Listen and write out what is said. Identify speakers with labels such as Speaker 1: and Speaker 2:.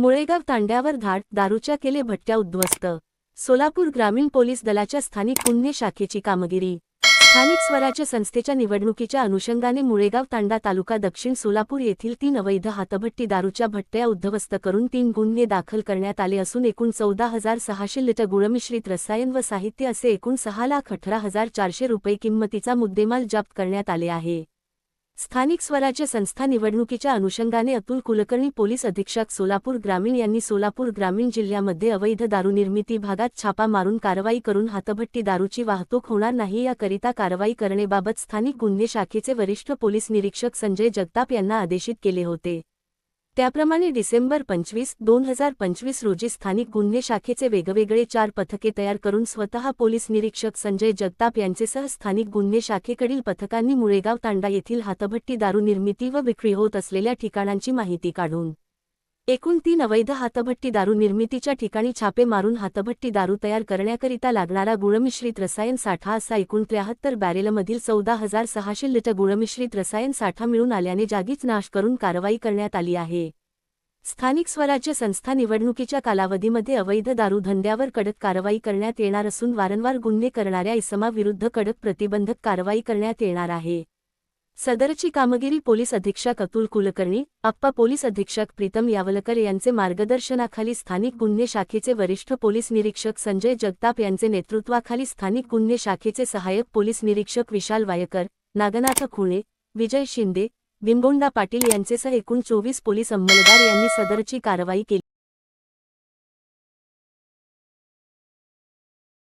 Speaker 1: मुळेगाव तांड्यावर धाड दारूच्या केले भट्ट्या उद्ध्वस्त. सोलापूर ग्रामीण पोलीस दलाच्या स्थानिक गुन्हे शाखेची कामगिरी. स्थानिक स्वराज्य संस्थेच्या निवडणुकीच्या अनुषंगाने मुळेगाव तांडा तालुका दक्षिण सोलापूर येथील तीन अवैध हातभट्टी दारूच्या भट्ट्या उद्ध्वस्त करून तीन गुन्हे दाखल करण्यात आले असून एकूण चौदा हजार सहाशे लिटर गुळमिश्रित रसायन व साहित्य असे एकूण सहा लाख अठरा हजार चारशे रुपये किंमतीचा मुद्देमाल जप्त करण्यात आले आहे. स्थानिक स्वराज्य संस्था निवडणुकीच्या अनुषंगाने अतुल कुलकर्णी पोलीस अधीक्षक सोलापूर ग्रामीण यांनी सोलापूर ग्रामीण जिल्ह्यामध्ये अवैध दारूनिर्मिती भागात छापा मारून कारवाई करून हातभट्टी दारूची वाहतूक होणार नाही याकरिता कारवाई करण्याबाबत स्थानिक गुन्हे शाखेचे वरिष्ठ पोलीस निरीक्षक संजय जगताप यांना आदेशित केले होते. त्याप्रमाणे डिसेंबर पंचवीस दोन हजार पंचवीस रोजी स्थानिक गुन्हे शाखेचे वेगवेगळे चार पथके तयार करून स्वतः पोलीस निरीक्षक संजय जगताप यांचेसह स्थानिक गुन्हे शाखेकडील पथकांनी मुळेगाव तांडा येथील हातभट्टी दारू निर्मिती व विक्री होत असलेल्या ठिकाणांची माहिती काढून एकूण तीन अवैध हातभट्टी दारू निर्मितीच्या ठिकाणी छापे मारून हातभट्टी दारू तयार करण्याकरिता लागणारा गुळमिश्रित रसायन साठा असा एकूण त्र्याहत्तर बॅरेलमधील चौदा हजार सहाशे लिटर गुळमिश्रित रसायन साठा मिळून आल्याने जागीच नाश करून कारवाई करण्यात आली आहे. स्थानिक स्वराज्य संस्था निवडणुकीच्या कालावधीमध्ये अवैध दारू धंद्यावर कडक कारवाई करण्यात येणार असून वारंवार गुन्हे करणाऱ्या इसमाविरुद्ध कडक प्रतिबंधक कारवाई करण्यात येणार आहे. सदरची कामगिरी पोलीस अधीक्षक अतुल कुलकर्णी अप्पा पोलीस अधीक्षक प्रीतम यावलकर यांचे मार्गदर्शनाखाली स्थानिक गुन्हे शाखेचे वरिष्ठ पोलीस निरीक्षक संजय जगताप यांचे नेतृत्वाखाली स्थानिक गुन्हे शाखेचे सहाय्यक पोलीस निरीक्षक विशाल वायकर नागनाथ खुणे विजय शिंदे बिंबोंडा पाटील यांचेसह एकूण चोवीस पोलीस अंमलदार यांनी सदरची कारवाई केली.